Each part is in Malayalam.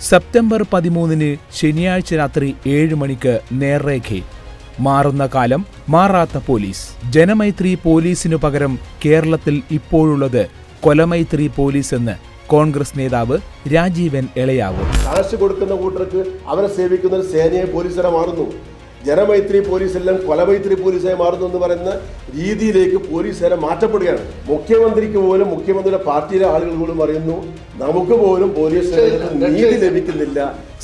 സെപ്റ്റംബർ പതിമൂന്നിന് ശനിയാഴ്ച രാത്രി ഏഴ് മണിക്ക് നേർരേഖയിൽ മാറുന്ന കാലം മാറാത്ത പോലീസ്. ജനമൈത്രി പോലീസിനു പകരം കേരളത്തിൽ ഇപ്പോഴുള്ളത് കൊലമൈത്രി പോലീസ് എന്ന് കോൺഗ്രസ് നേതാവ് രാജീവൻ എളയാവൂർ. കൊടുക്കുന്ന കൂട്ടർക്ക് അവരെ സേവിക്കുന്ന സേനയെ പോലീസ് മാറുന്നു. ജനമൈത്രി പോലീസെല്ലാം കൊലമൈത്രി പോലീസായി മാറുന്നു എന്ന് പറയുന്ന രീതിയിലേക്ക് പോലീസുകാരെ മാറ്റപ്പെടുകയാണ്. മുഖ്യമന്ത്രിക്ക് പോലും മുഖ്യമന്ത്രിയുടെ പാർട്ടിയിലെ ആളുകൾ പോലും പറയുന്നു നമുക്ക് പോലും പോലീസ് നീതി ലഭിക്കുന്നില്ല.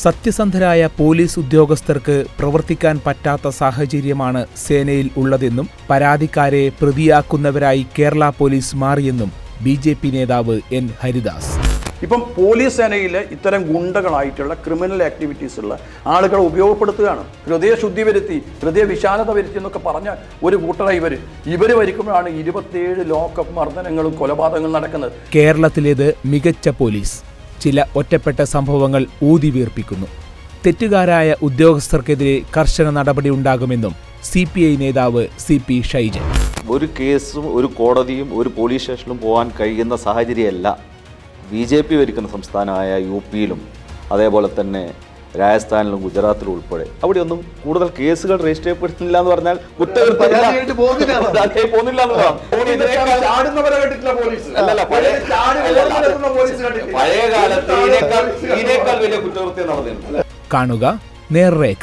സത്യസന്ധരായ പോലീസ് ഉദ്യോഗസ്ഥർക്ക് പ്രവർത്തിക്കാൻ പറ്റാത്ത സാഹചര്യമാണ് സേനയിൽ ഉള്ളതെന്നും പരാതിക്കാരെ പ്രതിയാക്കുന്നവരായി കേരള പോലീസ് മാറിയെന്നും ബി നേതാവ് എൻ ഹരിദാസ്. ഇപ്പം പോലീസ് സേനയിൽ ഇത്തരം ഗുണ്ടകളായിട്ടുള്ള ക്രിമിനൽ ആക്ടിവിറ്റീസ് ഉള്ള ആളുകളെ ഉപയോഗപ്പെടുത്തുകയാണ്. ഹൃദയശുദ്ധി വരുത്തി ഹൃദയ വിശാലത വരുത്തി എന്നൊക്കെ പറഞ്ഞ ഒരു കൂട്ടരാണ് ഇവർ ഇവർ വരിക്കുമ്പോഴാണ് ഇരുപത്തിയേഴ് ലോക്കപ്പ് മർദ്ദനങ്ങളും കൊലപാതകങ്ങളും നടക്കുന്നത്. കേരളത്തിലേത് മികച്ച പോലീസ്. ചില ഒറ്റപ്പെട്ട സംഭവങ്ങൾ ഊതി വീർപ്പിക്കുന്നു. തെറ്റുകാരായ ഉദ്യോഗസ്ഥർക്കെതിരെ കർശന നടപടി ഉണ്ടാകുമെന്നും സി പി ഐ നേതാവ് സി പി ഷൈജൻ. ഒരു കേസും ഒരു കോടതിയും ഒരു പോലീസ് സ്റ്റേഷനിലും പോകാൻ കഴിയുന്ന സാഹചര്യമല്ല. ബി ജെ പി ഭരിക്കുന്ന സംസ്ഥാനമായ യു പിയിലും അതേപോലെ തന്നെ രാജസ്ഥാനിലും ഗുജറാത്തിലും ഉൾപ്പെടെ. അവിടെയൊന്നും കൂടുതൽ കേസുകൾ രജിസ്റ്റർ ചെയ്യപ്പെടുന്നില്ല എന്ന് പറഞ്ഞാൽ കുറ്റകൃത്യം കാണുക നേർരേഖ.